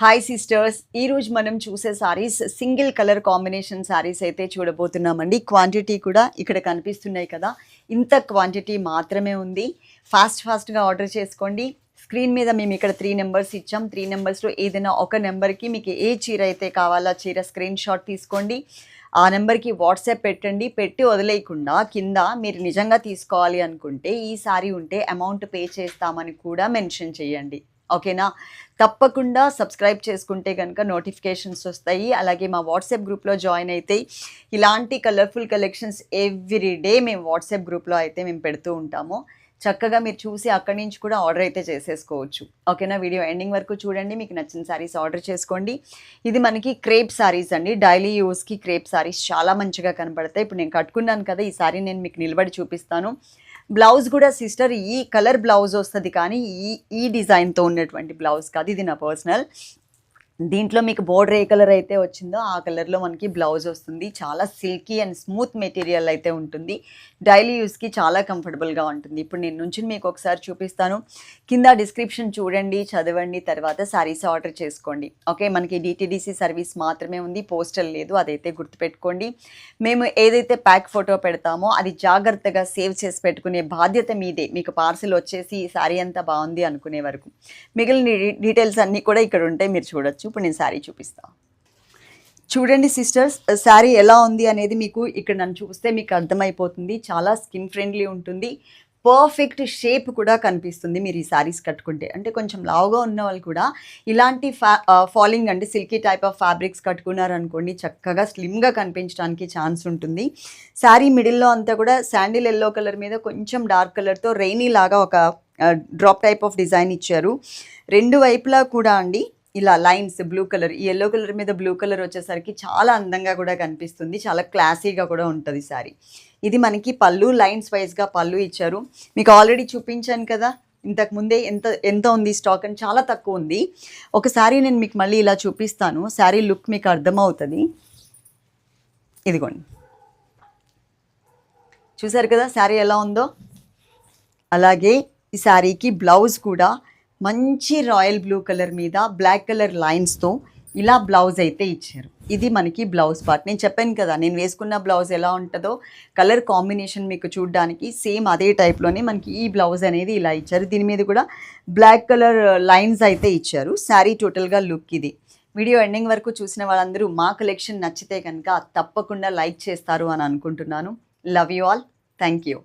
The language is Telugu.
హాయ్ సిస్టర్స్ ఈరోజు మనం చూసే sarees single colour combination sarees అయితే చూడబోతున్నామండి. క్వాంటిటీ కూడా ఇక్కడ కనిపిస్తున్నాయి కదా. ఇంత క్వాంటిటీ మాత్రమే ఉంది. ఫాస్ట్ ఫాస్ట్గా ఆర్డర్ చేసుకోండి. స్క్రీన్ మీద మేము ఇక్కడ త్రీ నెంబర్స్ ఇచ్చాం. త్రీ నెంబర్స్లో ఏదైనా ఒక నెంబర్కి మీకు ఏ చీర అయితే కావాలో చీర స్క్రీన్ షాట్ తీసుకోండి. ఆ నెంబర్కి వాట్సాప్ పెట్టండి. పెట్టి వదిలేయకుండా కింద మీరు నిజంగా తీసుకోవాలి అనుకుంటే ఈ సారీ ఉంటే అమౌంట్ పే చేస్తామని కూడా మెన్షన్ చేయండి. ఓకేనా? తప్పకుండా సబ్స్క్రైబ్ చేసుకుంటే కనుక నోటిఫికేషన్స్ వస్తాయి. అలాగే మా వాట్సాప్ గ్రూప్లో జాయిన్ అయితే ఇలాంటి కలర్ఫుల్ కలెక్షన్స్ ఎవ్రీ డే మేము వాట్సాప్ గ్రూప్లో అయితే మేము పెడుతూ ఉంటాము. చక్కగా మీరు చూసి అక్కడి నుంచి కూడా ఆర్డర్ అయితే చేసేసుకోవచ్చు. ఓకేనా? వీడియో ఎండింగ్ వరకు చూడండి. మీకు నచ్చిన శారీస్ ఆర్డర్ చేసుకోండి. ఇది మనకి క్రేప్ శారీస్ అండి. డైలీ యూస్కి క్రేప్ శారీస్ చాలా మంచిగా కనబడతాయి ఇప్పుడు నేను కట్టుకున్నాను కదా ఈ శారీ నేను మీకు నిలబడి చూపిస్తాను. బ్లౌజ్ కూడా సిస్టర్ ఈ కలర్ బ్లౌజ్ వస్తుంది కానీ ఈ ఈ డిజైన్తో ఉన్నటువంటి బ్లౌజ్ కాదు. ఇది నా పర్సనల్. దీంట్లో మీకు బోర్డర్ ఏ కలర్ అయితే వచ్చిందో ఆ కలర్లో మనకి బ్లౌజ్ వస్తుంది. చాలా సిల్కీ అండ్ స్మూత్ మెటీరియల్ అయితే ఉంటుంది. డైలీ యూస్కి చాలా కంఫర్టబుల్గా ఉంటుంది. ఇప్పుడు నేను నుంచి మీకు ఒకసారి చూపిస్తాను. కింద డిస్క్రిప్షన్ చూడండి చదవండి తర్వాత శారీస్ ఆర్డర్ చేసుకోండి. ఓకే మనకి డిటీడీసీ సర్వీస్ మాత్రమే ఉంది. పోస్టల్ లేదు అదైతే గుర్తుపెట్టుకోండి. మేము ఏదైతే ప్యాక్ ఫోటో పెడతామో అది జాగ్రత్తగా సేవ్ చేసి పెట్టుకునే బాధ్యత మీదే. మీకు పార్సిల్ వచ్చేసి ఈ శారీ అంతా బాగుంది అనుకునే వరకు. మిగిలిన డీటెయిల్స్ అన్నీ కూడా ఇక్కడ ఉంటాయి మీరు చూడొచ్చు. ఇప్పుడు నేను శారీ చూపిస్తాను చూడండి సిస్టర్స్ శారీ ఎలా ఉంది అనేది మీకు ఇక్కడ నన్ను చూస్తే మీకు అర్థమైపోతుంది. చాలా స్కిన్ ఫ్రెండ్లీ ఉంటుంది. పర్ఫెక్ట్ షేప్ కూడా కనిపిస్తుంది మీరు ఈ శారీస్ కట్టుకుంటే. అంటే కొంచెం లావుగా ఉన్న వాళ్ళు కూడా ఇలాంటి ఫ్యా ఫాలింగ్ అంటే సిల్కీ టైప్ ఆఫ్ ఫ్యాబ్రిక్స్ కట్టుకున్నారనుకోండి చక్కగా స్లిమ్గా కనిపించడానికి ఛాన్స్ ఉంటుంది. శారీ మిడిల్లో అంతా కూడా శాండిల్ ఎల్లో కలర్ మీద కొంచెం డార్క్ కలర్తో రెయినీ లాగా ఒక డ్రాప్ టైప్ ఆఫ్ డిజైన్ ఇచ్చారు. రెండు వైపులా కూడా అండి ఇలా లైన్స్ బ్లూ కలర్ ఈ ఎల్లో కలర్ మీద బ్లూ కలర్ వచ్చేసరికి చాలా అందంగా కూడా కనిపిస్తుంది. చాలా క్లాసీగా కూడా ఉంటుంది సారీ ఇది మనకి పళ్ళు లైన్స్ వైజ్గా పళ్ళు ఇచ్చారు. మీకు ఆల్రెడీ చూపించాను కదా ఇంతకు ముందే ఎంత ఎంత ఉంది స్టాక్ అని చాలా తక్కువ ఉంది. ఒకసారి నేను మీకు మళ్ళీ ఇలా చూపిస్తాను. శారీ లుక్ మీకు అర్థమవుతుంది. ఇదిగోండి. చూసారు కదా శారీ ఎలా ఉందో? అలాగే ఈ శారీకి బ్లౌజ్ కూడా మంచి రాయల్ బ్లూ కలర్ మీద బ్లాక్ కలర్ లైన్స్తో ఇలా బ్లౌజ్ అయితే ఇచ్చారు. ఇది మనకి బ్లౌజ్ పార్ట్. నేను చెప్పాను కదా నేను వేసుకున్న బ్లౌజ్ ఎలా ఉంటుందో కలర్ కాంబినేషన్ మీకు చూడడానికి సేమ్ అదే టైప్లోనే మనకి ఈ బ్లౌజ్ అనేది ఇలా ఇచ్చారు. దీని మీద కూడా బ్లాక్ కలర్ లైన్స్ అయితే ఇచ్చారు. శారీ టోటల్గా లుక్ ఇది. వీడియో ఎండింగ్ వరకు చూసిన వాళ్ళందరూ మా కలెక్షన్ నచ్చితే కనుక తప్పకుండా లైక్ చేస్తారు అని అనుకుంటున్నాను. Love you all thank you